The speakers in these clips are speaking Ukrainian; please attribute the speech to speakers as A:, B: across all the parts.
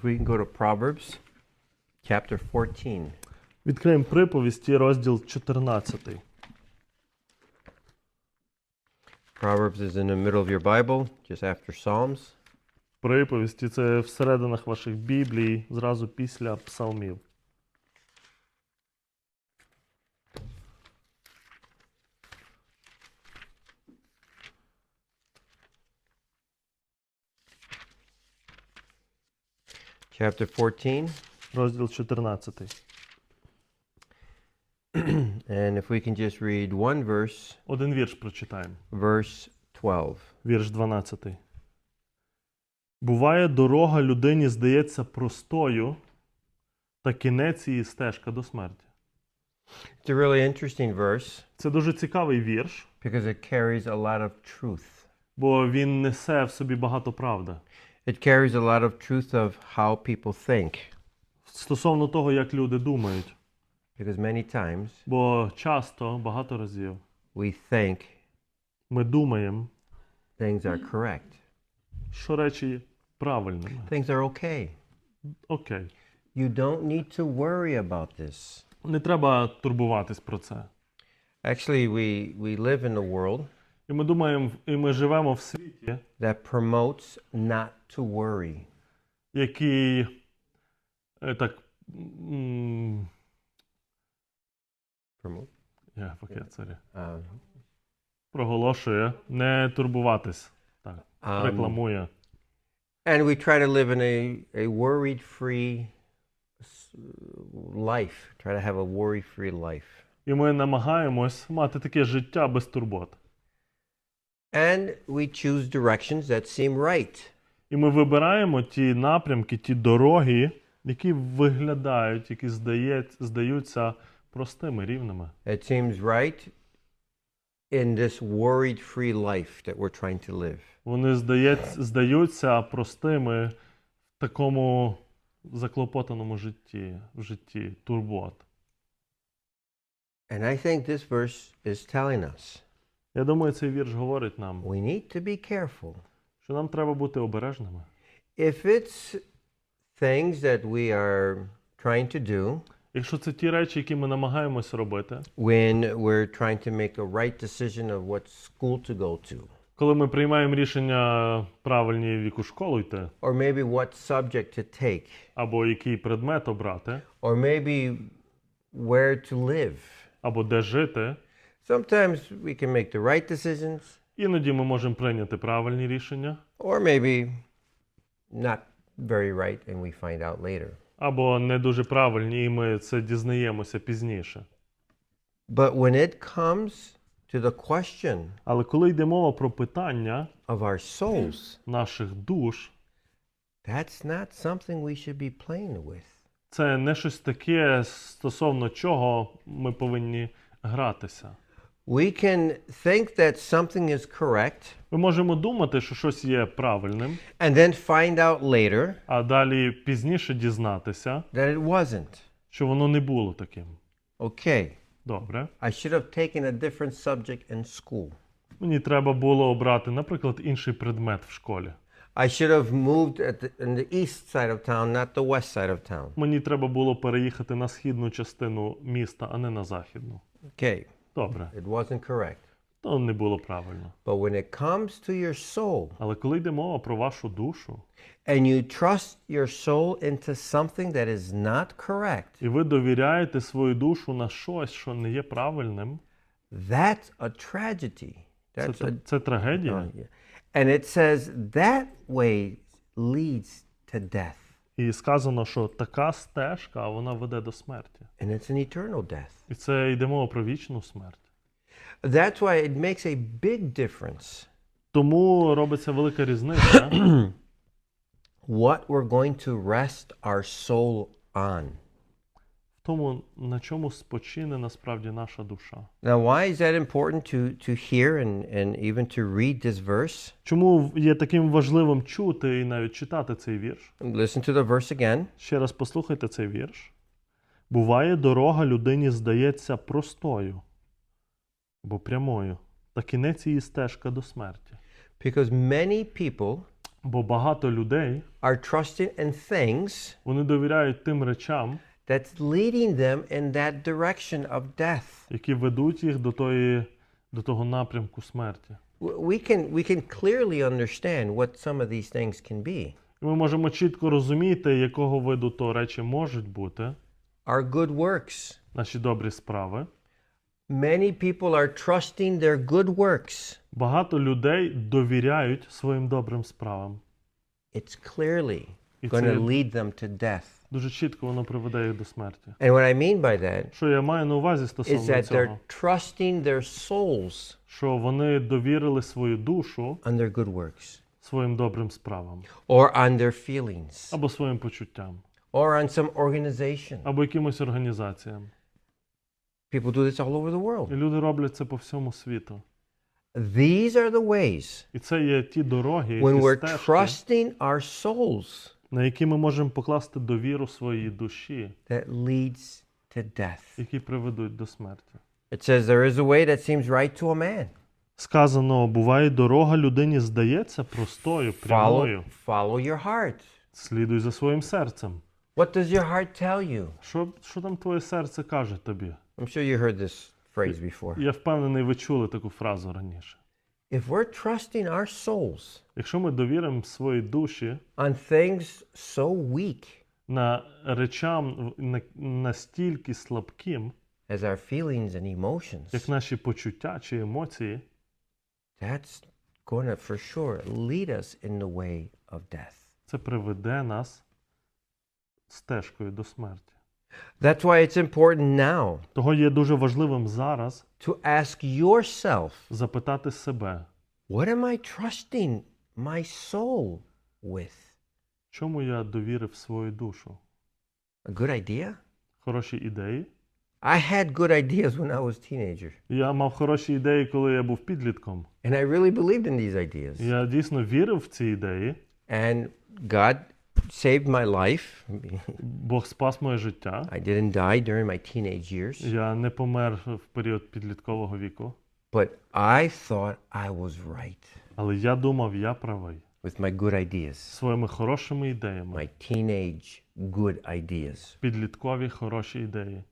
A: If we can go to Proverbs chapter 14.
B: Відкриємо приповісті, розділ 14.
A: Proverbs is in the middle of your Bible, just after Psalms.
B: Приповісті це всерединах ваших Біблій, зразу після псалмів.
A: Chapter 14.
B: Розділ 14.
A: And if we can just read one verse,
B: Один вірш прочитаємо.
A: verse 12.
B: Вірш 12. Буває, дорога людині здається простою, та кінець її стежка до смерті.
A: It's a really interesting verse
B: Це дуже цікавий вірш,
A: because it carries a lot of truth.
B: бо він несе в собі багато правди.
A: It carries a lot of truth of how people think.
B: Стосовно того, як люди думають.
A: Because many times
B: Бо часто, багато разів,
A: we think
B: ми думаємо,
A: things are correct,
B: що речі правильними.
A: things are okay.
B: Окей.
A: You don't need to worry about this.
B: Не треба турбуватись про це.
A: Actually, we, we live in a world
B: І ми думаємо, і ми живемо в світі,
A: that promotes not to worry.
B: який е, так.
A: Promote?
B: Sorry,
A: Uh,
B: проголошує не турбуватись. Так.
A: Um,
B: Рекламує.
A: and we try to live in a, a worried free life, try to have a worry free life.
B: І ми намагаємось мати таке життя без турбот.
A: And we choose directions that seem right.
B: І ми вибираємо ті напрямки, ті дороги, які виглядають, які здають, здаються простими, рівними.
A: It seems right in this worried free life that we're trying to live.
B: Вони здається, здаються простими в такому заклопотаному житті, в житті турбот.
A: And I think this verse is telling us
B: Я думаю, цей вірш говорить нам,
A: we need to be careful.
B: що нам треба бути обережними.
A: If it's things that we are trying to do
B: Якщо це ті речі, які ми намагаємось робити,
A: when we're trying to make a right decision of what school to go to,
B: коли ми приймаємо рішення правильні в яку школу йти,
A: or maybe what subject to take,
B: або який предмет обрати,
A: or maybe where to live,
B: або де жити,
A: sometimes we can make the right decisions,
B: іноді ми можемо прийняти правильні рішення,
A: or maybe not very right and we find out later.
B: або не дуже правильні, і ми це дізнаємося пізніше.
A: But when it comes to the question
B: Але коли йде мова про питання
A: of our souls,
B: наших душ,
A: that's not something we should be playing with.
B: це не щось таке, стосовно чого ми повинні гратися.
A: We can think that something is correct
B: Ми можемо думати, що щось є правильним,
A: and then find out later
B: а далі пізніше дізнатися,
A: that it wasn't.
B: що воно не було таким.
A: Okay,
B: Добре.
A: I should have taken a different subject in school.
B: Мені треба було обрати, наприклад, інший предмет в школі.
A: I should have moved at the, in the east side of town, not the west side of town.
B: Мені треба було переїхати на східну частину міста, а не на західну.
A: Okay,
B: Добре,
A: it wasn't correct.
B: то не було правильно.
A: But when it comes to your soul
B: Але коли йде мова про вашу душу,
A: and you trust your soul into something that is not correct,
B: і ви довіряєте свою душу на щось, що не є правильним,
A: that's a tragedy.
B: це,
A: That's a
B: це, це трагедія.
A: Uh, yeah. And it says that way leads to death.
B: І сказано, що така стежка вона веде до смерті.
A: And it's an eternal death.
B: І це йде мова про вічну смерть.
A: That's why it makes a big difference
B: Тому робиться велика різниця,
A: what we're going to rest our soul on.
B: В тому, на чому спочине насправді наша душа.
A: Now, why is that important to, to hear and, and even to read this verse?
B: Чому є таким важливим чути і навіть читати цей вірш?
A: Listen to the verse again.
B: Ще раз послухайте цей вірш. Буває, дорога людині здається простою або прямою, та кінець її стежка до смерті.
A: Because many people
B: Бо багато людей
A: are trusting in things
B: вони довіряють тим речам,
A: that's leading them in that direction of death.
B: які ведуть їх до, тої, до того напрямку смерті.
A: W- We can, we can clearly understand what some of these things can be.
B: І ми можемо чітко розуміти, якого виду то речі можуть бути,
A: Our good works.
B: наші добрі справи.
A: Many people are trusting their good works.
B: Багато людей довіряють своїм добрим справам.
A: It's clearly
B: І
A: going to
B: це
A: lead them to death.
B: Дуже чітко воно приведе їх до смерті.
A: And what I mean by that
B: Що я маю на увазі
A: is
B: стосовно
A: that
B: цього?
A: they're trusting their souls
B: Що вони довірили свою душу
A: on their good works
B: своїм добрим справам,
A: or on their feelings
B: або своїм почуттям,
A: or on some organization.
B: або якимось організаціям.
A: People do this all over the
B: І
A: world.
B: люди роблять це по всьому світу.
A: These are the ways
B: І це є ті дороги,
A: when
B: ті
A: we're
B: стежки,
A: trusting our souls
B: на які ми можемо покласти довіру своїй душі,
A: that leads to death.
B: які приведуть до смерті.
A: It says there is a way that seems right to a man.
B: Сказано, буває дорога людині здається простою,
A: Follow, follow your heart.
B: Слідуй за своїм серцем.
A: What does your heart tell you?
B: Що, що там твоє серце каже тобі?
A: I'm sure you heard this phrase before.
B: Я впевнений, ви чули таку фразу раніше.
A: If we're trusting our souls
B: Якщо ми довіримо свої душі
A: on things so weak
B: на речам на- настільки слабким,
A: as our feelings and emotions,
B: як наші почуття чи емоції,
A: that's going to for sure lead us in the way of death.
B: це приведе нас стежкою до смерті.
A: That's why it's important now
B: Того є дуже важливим зараз
A: to ask yourself,
B: запитати себе,
A: what am I trusting my soul with?
B: чому я довірив свою душу?
A: A good idea?
B: Хороші ідеї.
A: I had good ideas when I was a teenager,
B: Я мав хороші ідеї, коли я був підлітком.
A: and I really believed in these ideas.
B: Я дійсно вірив в ці ідеї.
A: And God saved my life.
B: Бог спас моє життя.
A: I didn't die during my teenage years,
B: Я не помер в період підліткового віку,
A: but I thought I was right
B: але я думав, я правий
A: with my good ideas,
B: своїми хорошими ідеями,
A: my teenage good ideas.
B: підліткові хороші ідеї.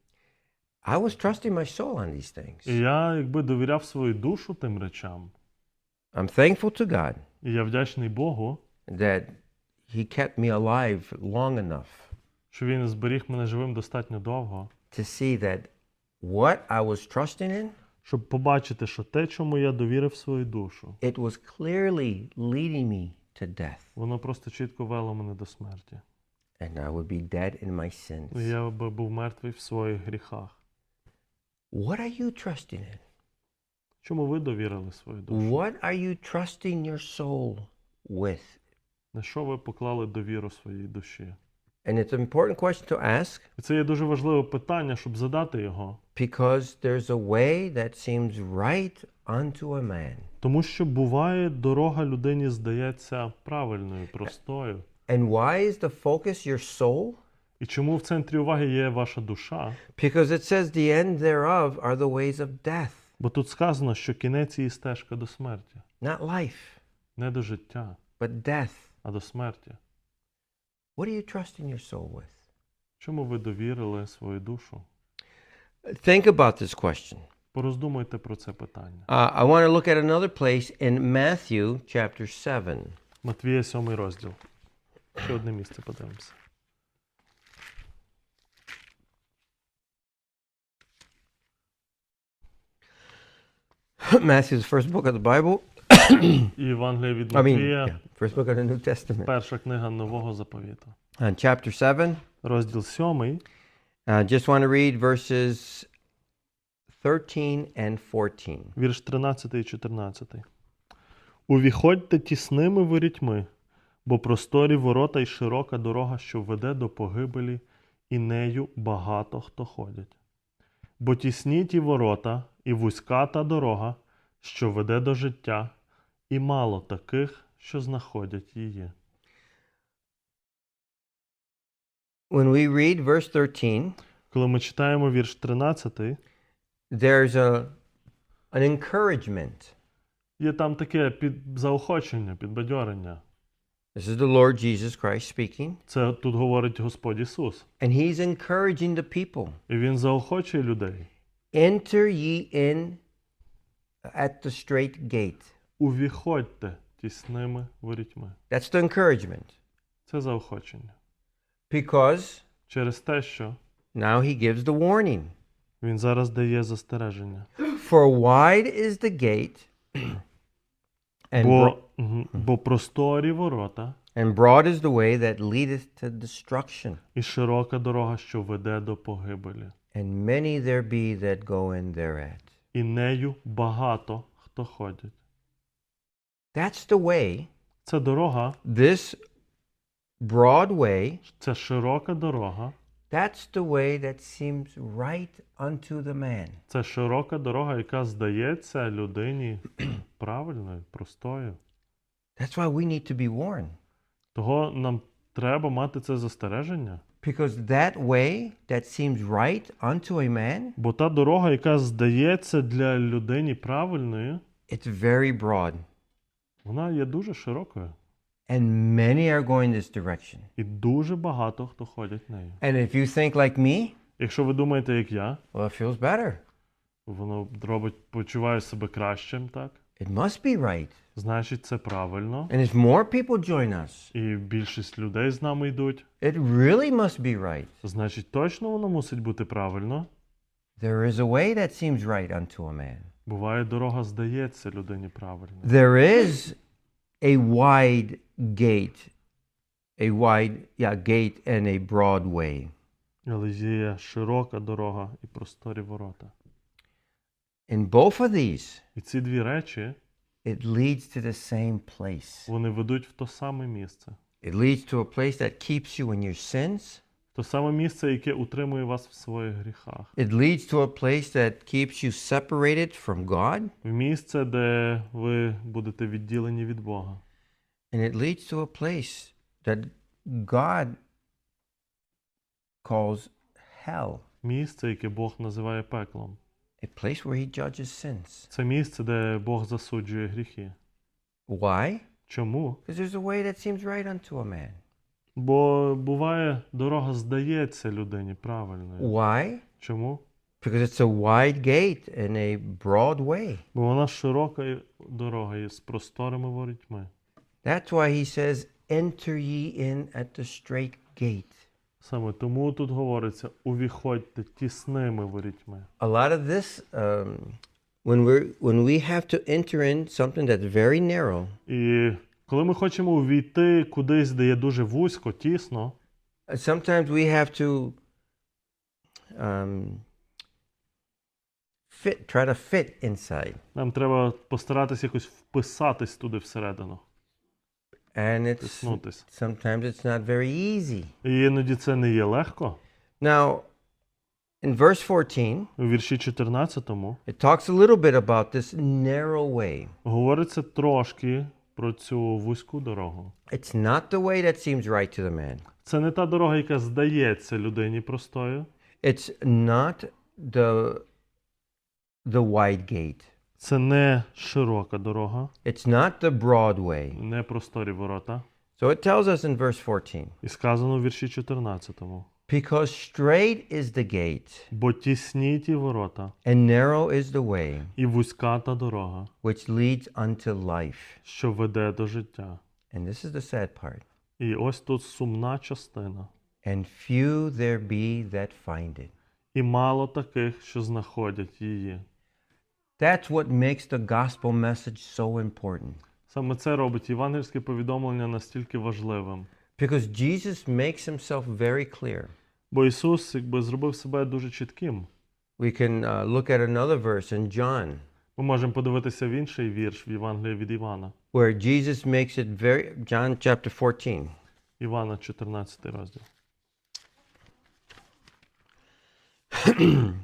A: I was trusting my soul on these
B: І
A: things.
B: я якби довіряв свою душу тим речам.
A: I'm thankful to God
B: І я вдячний Богу,
A: that He kept me alive long enough
B: що він зберіг мене живим достатньо довго,
A: to see that what I was trusting in,
B: щоб побачити, що те, чому я довірив свою душу,
A: it was clearly leading me to death,
B: воно просто чітко вело мене до смерті.
A: and I would be dead in my
B: І
A: sins.
B: я би був мертвий в своїх гріхах.
A: What are you trusting in?
B: Чому ви довірили свою душу?
A: What are you trusting your soul with?
B: На що ви поклали довіру своїй душі?
A: And it's an important question to ask
B: І це є дуже важливе питання, щоб задати його.
A: because there's a way that seems right unto a man.
B: Тому що буває, дорога людині здається правильною, простою.
A: And why is the focus your soul?
B: І чому в центрі уваги є ваша душа?
A: Because it says the end thereof are the ways of death,
B: Бо тут сказано, що кінець її стежка до смерті.
A: not life,
B: Не до життя,
A: but death.
B: А до смерті.
A: What are you trusting your soul with?
B: Чому ви довірили свою душу?
A: Think about this question.
B: Пороздумуйте про це питання.
A: Uh, I want to look at another place in Matthew chapter 7.
B: Матвія, сьомий розділ. Ще одне місце подивимося.
A: Matthew is the first book of the Bible.
B: І Євангелія від
A: I mean,
B: Матвія,
A: yeah, first book of the New Testament.
B: перша книга Нового заповіту.
A: Uh, chapter 7.
B: Розділ сьомий.
A: I just want to read verses 13 and 14.
B: Вірш 13 і 14. Увіходьте тісними ворітьми, бо просторі ворота й широка дорога, що веде до погибелі, і нею багато хто ходять. Бо тісні ті ворота, і вузька та дорога, що веде до життя, і мало таких, що знаходять її.
A: When we read verse 13,
B: Коли ми читаємо вірш 13,
A: there's a, an encouragement.
B: є там таке під заохочення, підбадьорення.
A: This is the Lord Jesus Christ speaking.
B: Це тут говорить Господь Ісус.
A: And he's encouraging the people
B: І Він заохочує людей.
A: enter ye in at the straight gate.
B: Увіходьте тісними ворітьми.
A: That's the encouragement.
B: Це заохочення.
A: Because
B: Через те, що
A: now he gives the warning.
B: Він зараз дає застереження.
A: For wide is the gate, and,
B: Бо, бо просторі ворота
A: and broad is the way that leadeth to destruction,
B: і широка дорога, що веде до погибелі.
A: and many there be that go in thereat.
B: І нею багато хто ходять.
A: That's the way,
B: Це дорога,
A: this broad way,
B: це широка дорога,
A: that's the way that seems right unto the man.
B: це широка дорога, яка здається людині правильною, простою.
A: That's why we need to be warned.
B: Того нам треба мати це застереження.
A: Because that way that seems right unto a man,
B: Бо та дорога, яка здається для людині правильною,
A: it's very broad.
B: Вона є дуже широкою.
A: And many are going this direction.
B: І дуже багато хто ходять нею.
A: And if you think like me,
B: Якщо ви думаєте, як я,
A: well, it feels better.
B: воно робить, почуває себе кращим, так?
A: It must be right.
B: Значить, це правильно.
A: And if more people join us,
B: І більшість людей з нами йдуть.
A: it really must be right.
B: Значить, точно воно мусить бути правильно.
A: There is a way that seems right unto a man.
B: Буває, дорога здається людині правильною.
A: There is a wide gate, a wide, yeah, gate and a broad way.
B: Але є широка дорога і просторі ворота.
A: In both of these,
B: І ці дві речі
A: it leads to the same place.
B: вони ведуть в то саме місце.
A: It leads to a place that keeps you in your sins.
B: То саме місце, яке утримує вас в своїх гріхах.
A: It leads to a place that keeps you separated from God.
B: В місце, де ви будете відділені від Бога.
A: And it leads to a place that God calls hell,
B: Місце, яке Бог називає пеклом.
A: a place where He judges sins.
B: Це місце, де Бог засуджує гріхи.
A: Why?
B: Чому?
A: Because there's a way that seems right unto a man.
B: Бо буває, дорога здається людині правильною.
A: Why?
B: Чому?
A: Because it's a wide gate and a broad way.
B: Бо вона широка дорога є з просторими ворітьми.
A: That's why He says, Enter ye in at the straight gate.
B: Саме тому тут говориться: увіходьте тісними ворітьми.
A: A lot of this, um, when, we're, when we have to enter in something that's very narrow,
B: І коли ми хочемо увійти кудись, де є дуже вузько, тісно,
A: sometimes we have to um, fit, try to fit inside,
B: нам треба постаратися якось вписатись туди всередину,
A: and it's
B: тиснутись.
A: sometimes it's not very easy.
B: І іноді це не є легко.
A: Now, in verse 14,
B: У вірші 14
A: it talks a little bit about this narrow way.
B: говориться трошки про цю вузьку дорогу.
A: It's not the way that seems right to the man.
B: Це не та дорога, яка здається людині простою.
A: It's not the the wide gate.
B: Це не широка дорога,
A: It's not the broad way.
B: не просторі ворота.
A: So it tells us in verse 14,
B: І сказано у вірші 14.
A: Because straight is the gate
B: Бо тісні ті ворота,
A: and narrow is the way
B: і вузька та дорога,
A: which leads unto life.
B: що веде до життя.
A: And this is the sad part.
B: І ось тут сумна частина.
A: And few there be that find it.
B: І мало таких, що знаходять її.
A: That's what makes the gospel message so important.
B: Саме це робить євангельське повідомлення настільки важливим.
A: Because Jesus makes himself very clear.
B: Бо Ісус якби зробив себе дуже чітким.
A: We can uh, look at another verse in John
B: Ми можемо подивитися в інший вірш в Євангелії від Івана.
A: where Jesus makes it very, John chapter 14.
B: Івана, 14 розділ.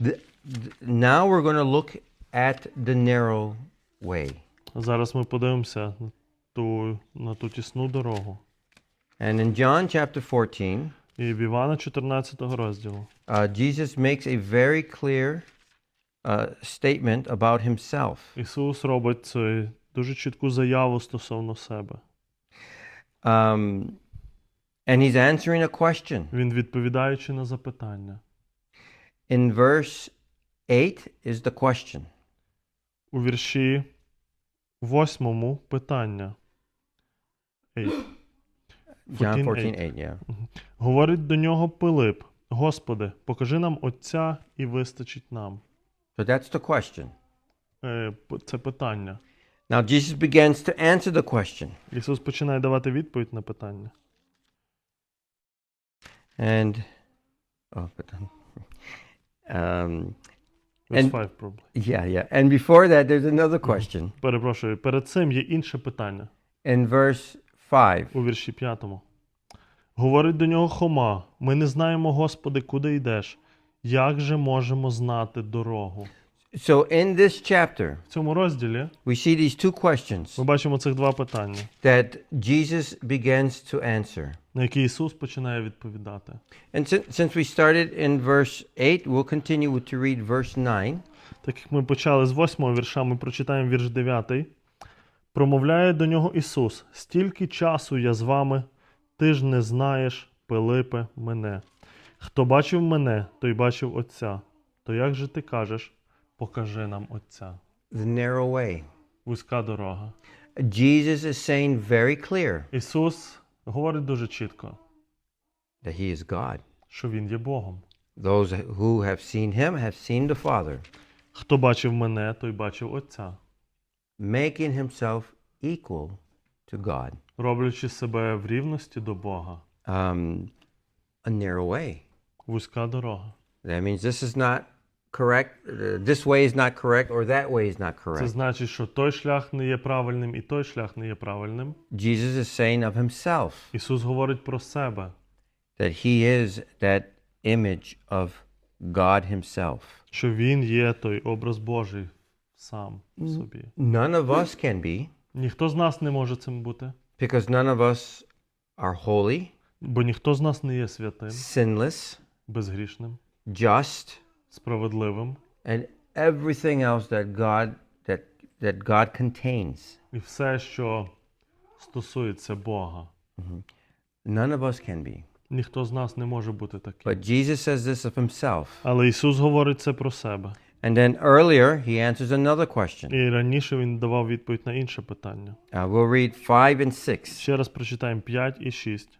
A: The, th- now we're going to look at the narrow way.
B: Зараз ми подивимося на ту, на ту тісну дорогу.
A: And in John chapter 14,
B: І в Івана 14 розділу
A: uh, Jesus makes a very clear uh, statement about himself.
B: Ісус робить цей дуже чітку заяву стосовно себе.
A: Um, and he's answering a question.
B: Він відповідаючи на запитання.
A: In verse 8 is the question.
B: У вірші восьмому питання. Ей.
A: John
B: 14:8.
A: 14, 8, yeah.
B: Говорить до нього Пилип: Господи, покажи нам Отця і вистачить нам.
A: So that's the question.
B: Е, п- Це питання.
A: Now Jesus begins to answer the question.
B: Ісус починає давати відповідь на питання.
A: And, oh, but, um,
B: Verse
A: And-
B: 5, probably.
A: yeah, yeah. And before that, there's another question.
B: Перепрошую, перед цим є інше питання.
A: In verse 5,
B: у вірші п'ятому. Говорить до нього Хома: Ми не знаємо, Господи, куди йдеш. Як же можемо знати дорогу?
A: so in this chapter,
B: В цьому розділі
A: we see these two questions
B: ми бачимо цих два питання,
A: that Jesus begins to answer.
B: на які Ісус починає відповідати.
A: And since, we started in verse 8, we'll continue to read verse 9.
B: Так як ми почали з восьмого вірша, ми прочитаємо вірш дев'ятий. Промовляє до нього Ісус: Стільки часу я з вами, ти ж не знаєш, Пилипе, мене. Хто бачив мене, той бачив Отця. То як же ти кажеш, покажи нам Отця?
A: The narrow way.
B: Вузька дорога.
A: Jesus is saying very clear
B: Ісус говорить дуже чітко,
A: that he is God.
B: що Він є Богом.
A: Those who have seen him have seen the Father,
B: Хто бачив мене, той бачив Отця,
A: making himself equal to God.
B: роблячи себе в рівності до Бога.
A: Um, a narrow way.
B: Вузька дорога.
A: That means this is not correct, uh, this way is not correct, or that way is not
B: Це
A: correct.
B: значить, що той шлях не є правильним, і той шлях не є правильним.
A: Jesus is saying of himself
B: Ісус говорить про себе,
A: that he is that image of God himself.
B: що Він є той образ Божий сам в собі.
A: None of us can be,
B: Ніхто з нас не може цим бути,
A: because none of us are holy,
B: бо ніхто з нас не є святим,
A: sinless,
B: безгрішним,
A: just,
B: справедливим,
A: and everything else that God that that God contains.
B: і все, що стосується Бога.
A: None of us can be.
B: Ніхто з нас не може бути таким.
A: But Jesus says this of himself.
B: Але Ісус говорить це про себе.
A: And then earlier he answers another question.
B: І раніше він давав відповідь на інше питання.
A: Uh, we'll read 5 and 6.
B: Ще раз прочитаємо 5 і 6.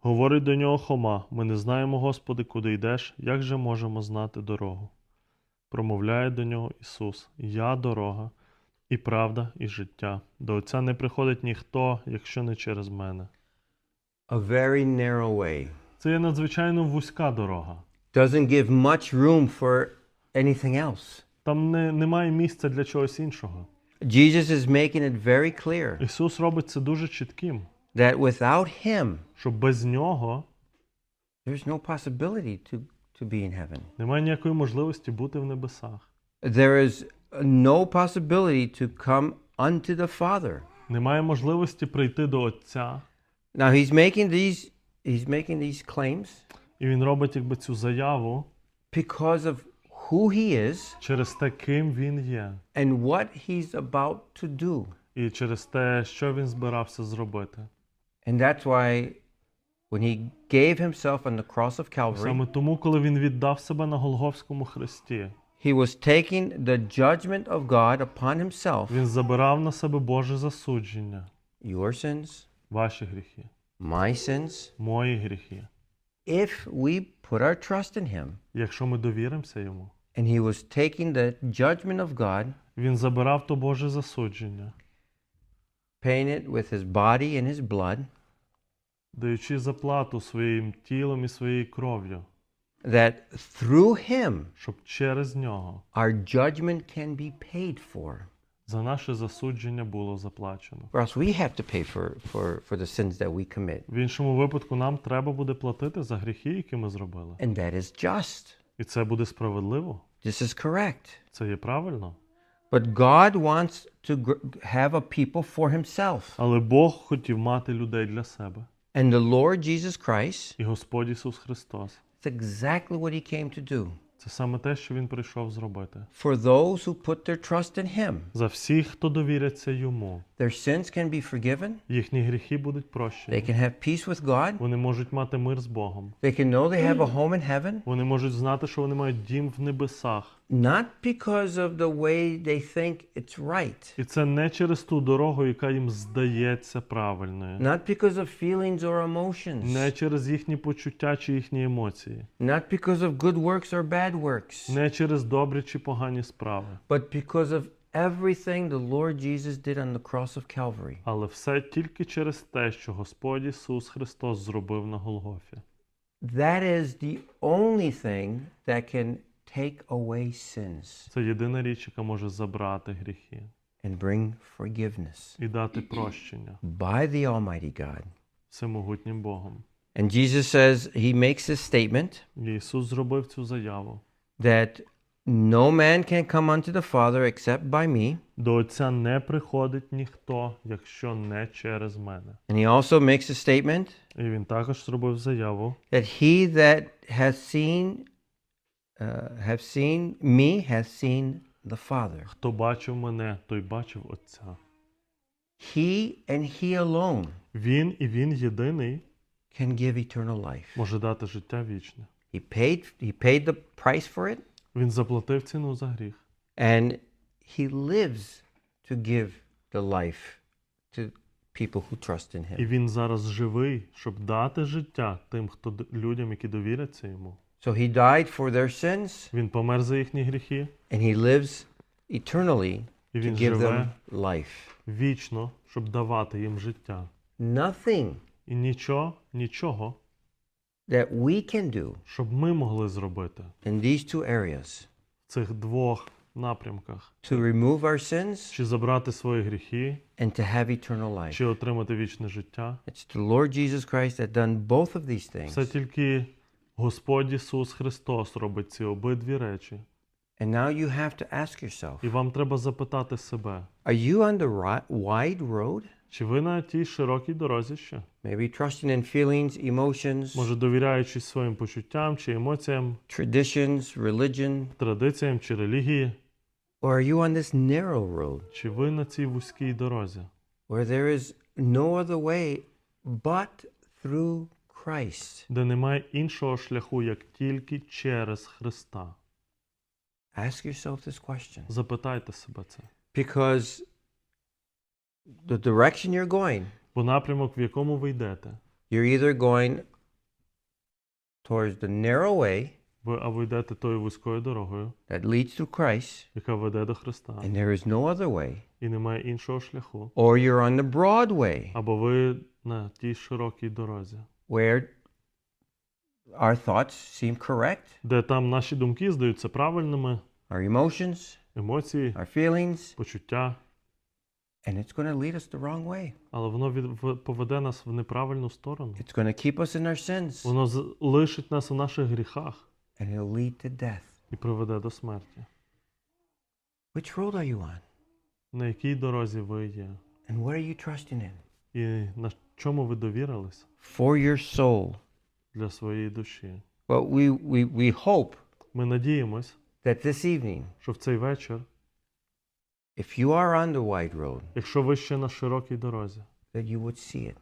B: Говорить до нього Хома: Ми не знаємо, Господи, куди йдеш, як же можемо знати дорогу? Промовляє до нього Ісус: Я дорога, і правда, і життя. До Отця не приходить ніхто, якщо не через мене.
A: A very narrow way.
B: Це є надзвичайно вузька дорога.
A: Doesn't give much room for anything else.
B: Там не, немає місця для чогось іншого.
A: Jesus is making it very clear
B: Ісус робить це дуже чітким,
A: that without him,
B: що без нього
A: there's no possibility to, to be in heaven.
B: немає ніякої можливості бути в небесах.
A: There is no possibility to come unto the Father.
B: Немає можливості прийти до Отця.
A: Now he's making these he's making these claims
B: І він робить якби цю заяву
A: because of who he is
B: через те, ким він є,
A: and what he's about to do.
B: і через те, що він збирався зробити.
A: And that's why when he gave himself on the cross of Calvary,
B: Саме тому, коли він віддав себе на Голговському хресті,
A: he was taking the judgment of God upon himself,
B: він забирав на себе Боже засудження,
A: your sins,
B: ваші гріхи,
A: my sins,
B: мої гріхи,
A: if we put our trust in him.
B: якщо ми довіримося йому.
A: And he was taking the judgment of God,
B: Він забирав то Боже засудження,
A: paying it with his body and his blood,
B: даючи заплату своїм тілом і своєю кров'ю,
A: that through him
B: щоб через нього
A: our judgment can be paid for.
B: за наше засудження було заплачено.
A: Or else we have to pay for, for, for the sins that we commit.
B: В іншому випадку нам треба буде платити за гріхи, які ми зробили.
A: And that is just.
B: І це буде справедливо.
A: This is correct.
B: Це є правильно.
A: But God wants to gr- have a people for himself.
B: Але Бог хотів мати людей для себе.
A: And the Lord Jesus Christ,
B: І Господь Ісус Христос.
A: it's exactly what he came to do.
B: Це саме те, що він прийшов зробити.
A: For those who put their trust in Him,
B: За всіх, хто довіряться йому,
A: their sins can be forgiven.
B: їхні гріхи будуть
A: They can have peace with God.
B: Вони можуть мати мир з Богом.
A: They can know they have a home in heaven,
B: Вони можуть знати, що вони мають дім в небесах.
A: not because of the way they think it's right,
B: І це не через ту дорогу, яка їм здається правильною,
A: not because of feelings or emotions,
B: не через їхні почуття чи їхні емоції,
A: not because of good works or bad works,
B: не через добрі чи погані справи,
A: but because of everything the Lord Jesus did on the cross of Calvary.
B: але все тільки через те, що Господь Ісус Христос зробив на Голгофі.
A: That is the only thing that can take away sins
B: Це єдина річ, яка може забрати гріхи
A: and bring forgiveness
B: і дати прощення
A: by the Almighty God.
B: всемогутнім Богом.
A: And Jesus says, He makes this statement
B: І Ісус зробив цю заяву.
A: that no man can come unto the Father except by me.
B: До Отця не приходить ніхто, якщо не через мене.
A: And he also makes a statement
B: І він також зробив заяву,
A: that he that has seen uh, have seen me has seen the Father.
B: хто бачив мене, той бачив Отця.
A: He and he alone
B: Він і він єдиний
A: can give eternal life.
B: може дати життя вічне.
A: He paid he paid the price for it
B: Він заплатив ціну за гріх.
A: and he lives to give the life to people who trust in
B: І
A: him.
B: він зараз живий, щоб дати життя тим, хто д- людям, які довіряться йому.
A: So he died for their sins
B: Він помер за їхні гріхи,
A: and he lives eternally
B: і
A: to
B: він
A: give
B: живе
A: them life.
B: вічно, щоб давати їм життя.
A: Nothing
B: І нічого, нічого,
A: that we can do
B: щоб ми могли зробити
A: in these two areas
B: в цих двох напрямках:
A: to remove our sins
B: чи забрати свої гріхи,
A: and to have eternal life.
B: чи отримати вічне життя.
A: It's the Lord Jesus Christ that done both of these
B: Все
A: things.
B: тільки Господь Ісус Христос робить ці обидві речі.
A: And now you have to ask yourself,
B: І вам треба запитати себе,
A: are you on the ri- wide road?
B: чи ви на тій широкій дорозі ще?
A: Maybe trusting in feelings, emotions,
B: Може, довіряючись своїм почуттям чи емоціям,
A: traditions, religion,
B: традиціям чи релігії,
A: or are you on this narrow road
B: чи ви на цій вузькій дорозі,
A: where there is no other way but through Christ?
B: де немає іншого шляху, як тільки через Христа?
A: Ask yourself this question
B: Запитайте себе це.
A: because the direction you're going,
B: Бо напрямок, в якому ви йдете,
A: you're either going towards the narrow way
B: ви або йдете тою вузькою дорогою,
A: that leads to Christ,
B: яка веде до Христа,
A: and there is no other way,
B: і немає іншого шляху,
A: or you're on the broad way
B: або ви на тій широкій дорозі,
A: where our thoughts seem correct,
B: де там наші думки здаються правильними,
A: our emotions,
B: емоції,
A: our feelings,
B: почуття,
A: and it's going to lead us the wrong way.
B: але воно від, поведе нас в неправильну сторону.
A: It's going to keep us in our sins,
B: Воно з- лишить нас у наших гріхах
A: and it'll lead to death.
B: і приведе до смерті.
A: Which road are you on?
B: На якій дорозі ви є,
A: And what are you trusting in?
B: і на чому ви довірились
A: For your soul.
B: для своєї душі.
A: But we, we, we hope
B: Ми надіємось,
A: that this evening,
B: що в цей вечір,
A: if you are on the wide road,
B: якщо ви ще на широкій дорозі,
A: that you would see it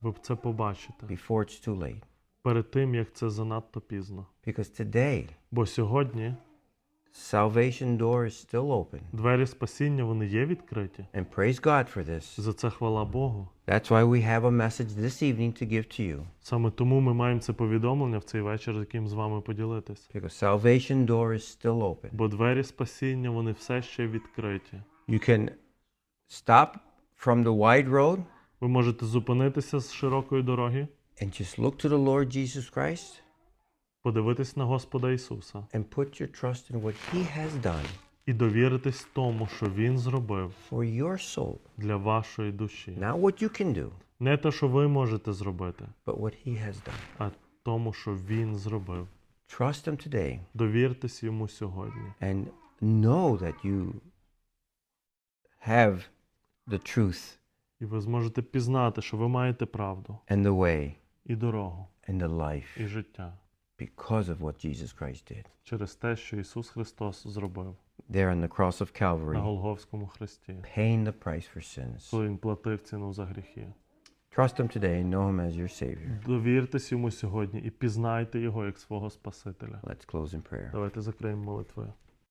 B: ви б це побачите
A: before it's too late.
B: перед тим, як це занадто пізно.
A: Because today,
B: Бо сьогодні
A: salvation door is still open.
B: двері спасіння вони є відкриті.
A: And praise God for this.
B: За це хвала Богу.
A: That's why we have a message this evening to give to you.
B: Саме тому ми маємо це повідомлення в цей вечір, яким з вами поділитись.
A: Because salvation door is still open.
B: Бо двері спасіння вони все ще відкриті.
A: You can stop from the wide road
B: Ви можете зупинитися з широкої дороги,
A: and just look to the Lord Jesus Christ
B: Подивитись на Господа Ісуса
A: and put your trust in what He has done
B: і довіритись тому, що Він зробив
A: for your soul.
B: для вашої душі.
A: Not what you can do,
B: Не те, що ви можете зробити,
A: but what He has done.
B: а тому, що Він зробив.
A: Trust Him today
B: Довіртесь йому сьогодні
A: and know that you have the truth
B: І ви зможете пізнати, що ви маєте правду
A: and the way
B: і дорогу,
A: and the life.
B: і життя.
A: Because of what Jesus Christ did.
B: через те, що Ісус Христос зробив
A: There on the cross of
B: на
A: Calvary,
B: Голговському хресті,
A: paying the price for sins.
B: коли Він платив ціну за гріхи.
A: Trust Him today and know Him as your Savior.
B: Довіртесь йому сьогодні і пізнайте його як свого Спасителя.
A: Let's close in prayer.
B: Давайте закриємо молитвою.